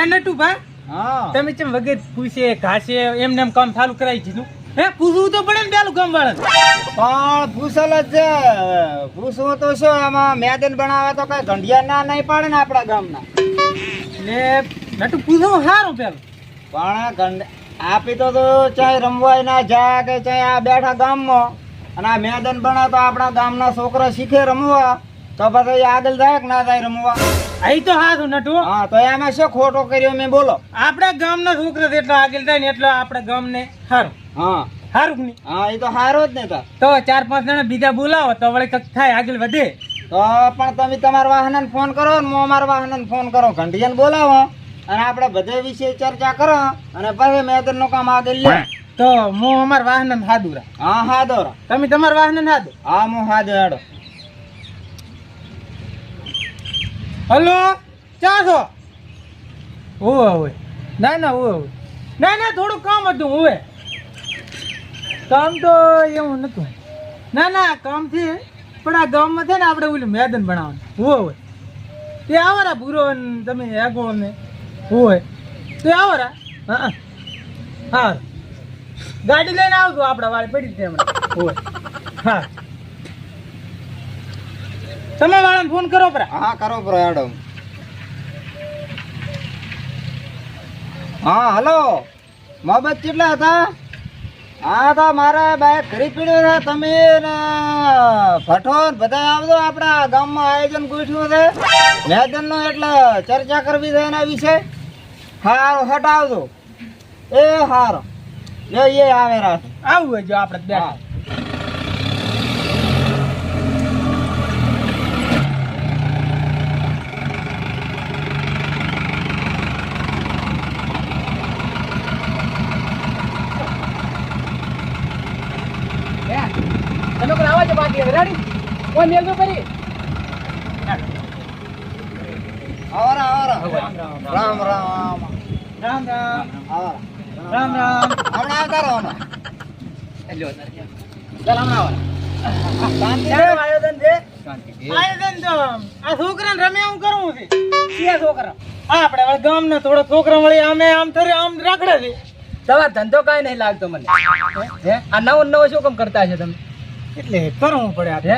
એ નટુ ભા હા. તમે ચમ વગર પૂછે ઘાસે એમને એમ કામ ચાલુ કરાવી દીધું? હે પૂછવું તો પડે ને પેલું કામ વાળા પણ ભૂસલ જ છે. ભૂસવું તો શું આમાં મેદાન બનાવે તો કઈ ગંઢિયા ના નહીં પાડે ને આપણા ગામના. એટલે નટુ પૂછવું સારું પેલું. પણ ગંડ આપી તો તો ચાહે રમવાય ના જા કે ચાહે આ બેઠા ગામમાં. અને આ મેદાન બના તો આપણા ગામના છોકરા શીખે રમવા. તો પછી આગળ જાય કે ના જાય રમવા? અહીં તો સારું નટુ હા તો એમાં શું ખોટો કર્યો મેં બોલો. આપણા ગામના છોકરો એટલો આગળ થાય ને એટલો આપણા ગામને સારું હા. સારું નહીં? હા એ તો સારો જ ને તો. તો ચાર પાંચ જણા બીજા બોલાવો તો વળી કંઈક થાય આગળ વધે. તો પણ તમે તમારા વાહનને ફોન કરો ને હું અમારા વાહનને ફોન કરો. ઘંટિયાને બોલાવો અને આપણે બધે વિશે ચર્ચા કરો અને પછી મેદરનું કામ આગળ લે તો હું અમારા વાહન હાદુરા. હા હાદોરા. તમે તમારા વાહનને હાદો. હા હું હાદો હેડો. હલો, ક્યાં છો? ઓવે ઓવે ના ના ઓવે ઓવે ના ના, થોડું કામ હતું ઓવે કામ તો એવું નતું. ના ના કામ છે પણ આ ગામમાં છે ને આપણે ઓલું મેદાન બનાવવાનું. ઓવે ઓવે તે આવરા ભૂરો તમે આગો ને. ઓવે તે આવરા હા હા. ગાડી લઈને આવજો, આપણા વાળી પડી જ હમણાં હા. તમે વાળાને ફોન કરો પરા. હા કરો પરા હેડો. હા હલો. મોહબત કેટલા હતા? હા તો મારે બાઈક ખરી પીડ્યું છે. તમે ને ને બધા આવજો આપણા ગામમાં આયોજન ગોઠવ્યું છે. મેદાનનું એટલે ચર્ચા કરવી છે એના વિશે. હારો હટાવજો એ હારો. એ આવે રાખ આવું જો આપણે બેઠા તમે કોઈ આવા જ બાકી હવે રેડી કોઈ મેલજો કરી ಅವರ આવરા ರಾಮ ರಾಮ ರಾಮ રામ ರಾಮ ರಾಮ ಅವನ રામ. ಅವನ હમણાં આવતા રહો હમણાં. શાંતિ આયોજન છે? આયોજન તો આ છોકરાને રમે હું કરવું છે. ક્યાં છોકરા? આપણે હવે ગામના થોડો છોકરા વળી આમે આમ થોડી આમ રાખડે છે. તમારો ધંધો કાંઈ નહીં લાગતો મને. હે? આ નવો નવો શું કામ કરતા છે તમે? એટલે કરવું પડે આપણે.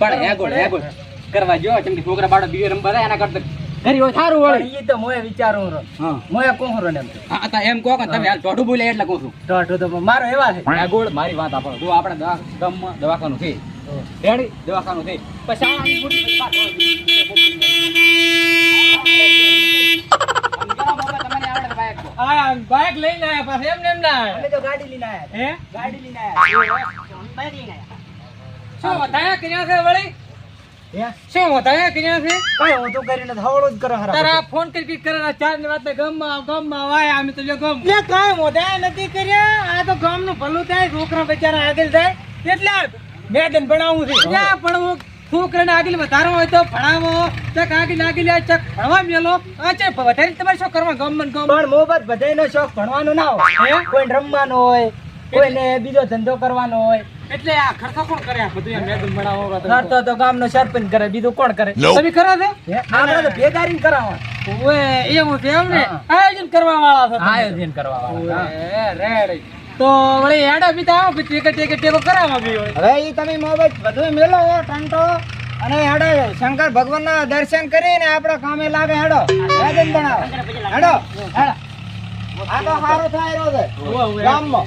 પણ હે ગોળ હે ગોળ કરવા જો કેમ કે છોકરા બાળો બીજો નંબર હે એના કરતા ઘરી હોય સારું હોય એ તો મોય વિચારું રો હા. મોય કોણ રો ને એમ. હા તા એમ કહો કે તમે હાલ ચોઢું બોલે એટલે કહું છું. દોઢું તો મારો એવા છે. આ ગોળ મારી વાત આપો જો આપણે ગામમાં દવાખાનું છે. રેડી? દવાખાનું છે. પછી આ બાઈક બાઇક લઈને આયા પાછા એમ ના અમે તો ગાડી લઈને આયા હે? ગાડી લઈને આયા બાઈક લઈને આયા શું વધાયા કર્યા છે વળી? શું વધાયા કર્યા છે? કઈ હું તો કરીને હવળો જ કરો હરા તારા ફોન કરી કરી કરે ચારની વાત ગામમાં ગામમાં વાય અમે તો જો ગામ. એટલે કાંઈ મોઢાય નથી કર્યા. આ તો ગામનું ભલું થાય છોકરા બચારા આગળ થાય એટલે આ મેદાન છે. એટલે પણ હું છોકરાને આગળ વધારવો હોય તો ભણાવો. ચક આગળ આગળ ચક ભણવા મેલો. આ વધારે તમારે શું કરવા ગામમાં ને ગામ પણ મોહબ્બત બધાયનો શોખ ભણવાનો ના હોય. કોઈ રમવાનો હોય કોઈને બીજો ધંધો કરવાનો હોય. એટલે આ ખર્ચો કોણ કરે? આ બધું મેદાન બનાવો નડતો તો ગામનો સરપંચ કરે બીજું કોણ કરે? તમે કરો છો? આપણે તો ભેગારીને કરાવો ઓએ એવું છે એમ ને? આયોજન કરવા વાળા છો. આયોજન કરવા વાળા. રેડી. તો વળી હેડા બી તો આવો પછી ટેકે ટેકે ટેકો કરાવવા બી હોય. હવે ઈ તમે મોબાઈલ બધું મેલો ટંટો. અને હેડો શંકર ભગવાનના દર્શન કરીને આપણા કામે લાગે હેડો. મેદાન બનાવો. હેડો હેડો. આ તો સારું થાય રહ્યો છે. ગામમાં.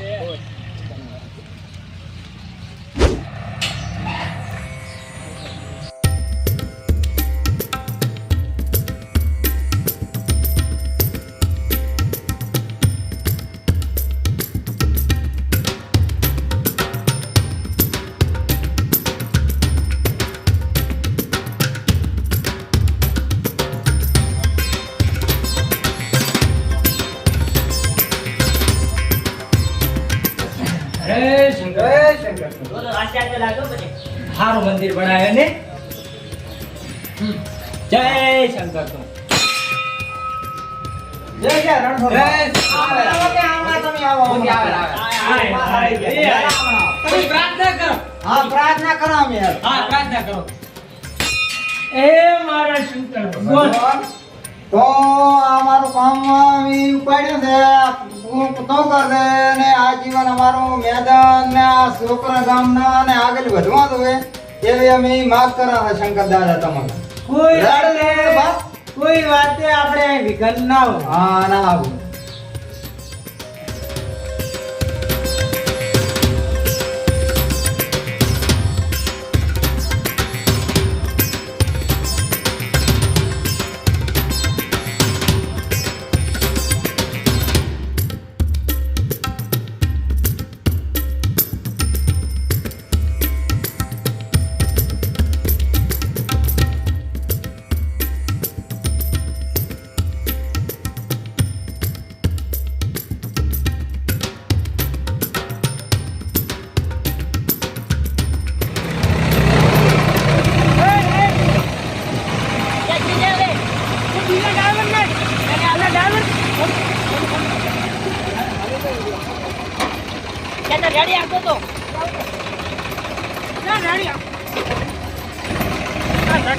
સારું મંદિર બનાવ્યું ને? જય શંકર તું. જય જય રણછોડ આવો કે આમાં તમે આવો આવે, આવે. તમે પ્રાર્થના કરો. હા પ્રાર્થના કરો અમે. યાર. હા પ્રાર્થના કરો. એ મારા શંકર ભગવાન. તો આ મારું કામ ઉપાડ્યું છે. તો કર ને આ જીવન અમારું મેદાન ને આ છોકરા ગામના ને આગળ વધવા દો એવી અમે માગ કરા છે શંકર દાદા તમારે. કોઈ રાડે વાતે-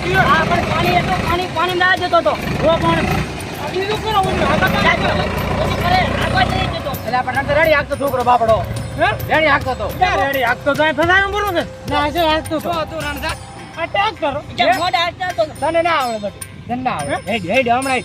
હા ના આવું છોકરો બાપડો રેડી હાંકતો તો ફસાયું બરોબર છે ના? છે હાંકતો આવડે બધું તને ના આવડે હેડ હેડ હમણાં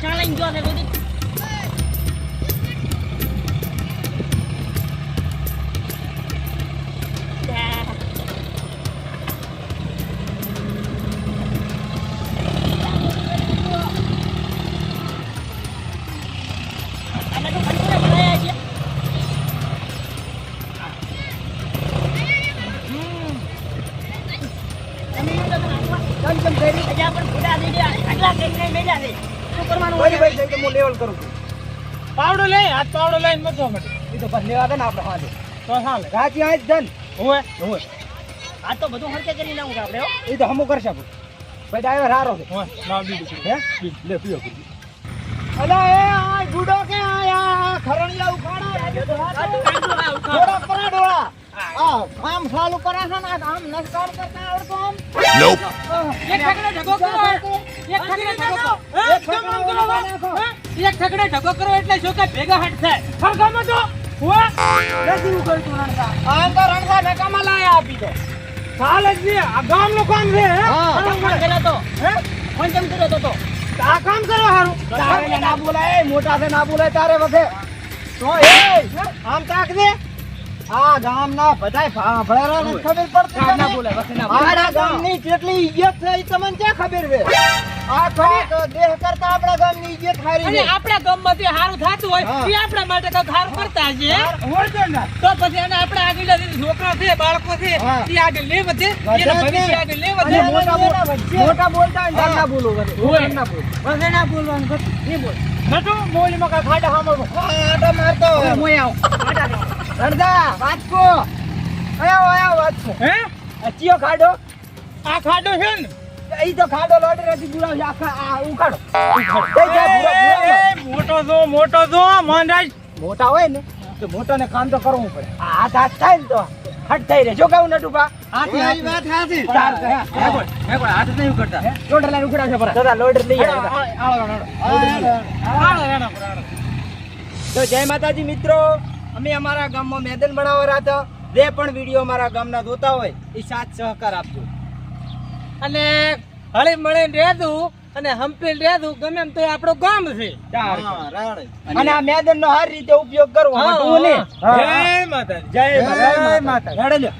上来你叫他都得 જઈને હું લેવલ કરું છું. પાવડો લઈ હાથ પાવડો લઈને મતો મટે એ તો બસ લેવા દે ને આપણે હાથે. તો ચાલે રાજી આજ ધન. હોય હોય આ તો બધું હરકે કરી નાખું આપણે એ તો હમું કરશે આપણે ભાઈ ડ્રાઈવર હારો છે. હોય લાવ દીધું હે? લે પીઓ પીઓ અલા એ આ ગુડો કે આ આ ખરણિયા ઉખાડા. થોડા પરાડોળા આ આમ ચાલુ કરે છે ને આમ નસ્કાર કરતા આવડતો આમ. એક ઠકડે ઢગો કરો એક ઠકડે ઢગો કરો. એક ઠકડે ઢગો એટલે શું કે ભેગા હટ થાય. ફરકામાં તો હોય નથી હું કરતું રણકા. આમ તો રણસા નકામાં લાયા આપી દો. ચાલે જ છે આ ગામનું કામ છે હા. ફોન કર્યો તો. હે? ફોન કેમ કર્યો તો તો? આ કામ કરો હારું. તારે ના બોલાય મોટા છે ના બોલાય તારે વધે તો એ આમ તાક દે. આ ગામના બધાય ભાભળેરા ને ખબર પડતી ના નથી. બોલાય, ના ગામની કેટલી ઇજ્જત છે ઈ તમને ક્યાં ખબર છે? દેહ કરતા આપણા ગામની ઇજ્જત હારી અને છે આપણા ગામમાંથી હારું થાતું હોય એ આપણા માટે તો હારું કરતા હશે તો પછી એને આપણા આગળ જે છોકરા છે બાળકો છે એ આગળ લે વધે એના જ ને. ભવિષ્ય આગળ લે વધે. મોટા બોલતા હોય ને બોલો વધે. ના બોલો. બોલવાનું. એ નટુ ખાડા મારતો. મોય આવ. આયો, આયો, વાંચકો. હે? આ ચિયો ખાડો? આ ખાડો છે ને ઈ તો ખાડો ગુલાબ આખા આ ઉખાડો. જા, મોટો જો મોટો જો હોય ને તો મોટાને કામ તો કરવું પડે. આ હાથ હાથ થાય ને તો હટ થઈ રહે. શું કહું નટુભા? હાથી, હાથી. વાત હાથી. ચાલ, હે, હે, બોલ. હાથ નહીં ઉઘડતા. લોડર લઈને ઉખડાવશે પરા દાદા લોડર લઈ આવ્યા. આવો, આવો, આવો. આવો, આવો, આવો, આવો. તો જય માતાજી મિત્રો. અમે અમારા ગામમાં મેદાન બનાવવા હતા જે પણ વીડિયો અમારા ગામના જોતા હોય. એ સાથ સહકાર આપજો. અને હળી મળીને રહેતું અને હંપીને રહેતું ગમે એમ તો આપણો ગામ છે. અને આ મેદાન નો હર રીતે ઉપયોગ કરવો. જય માતા જય જય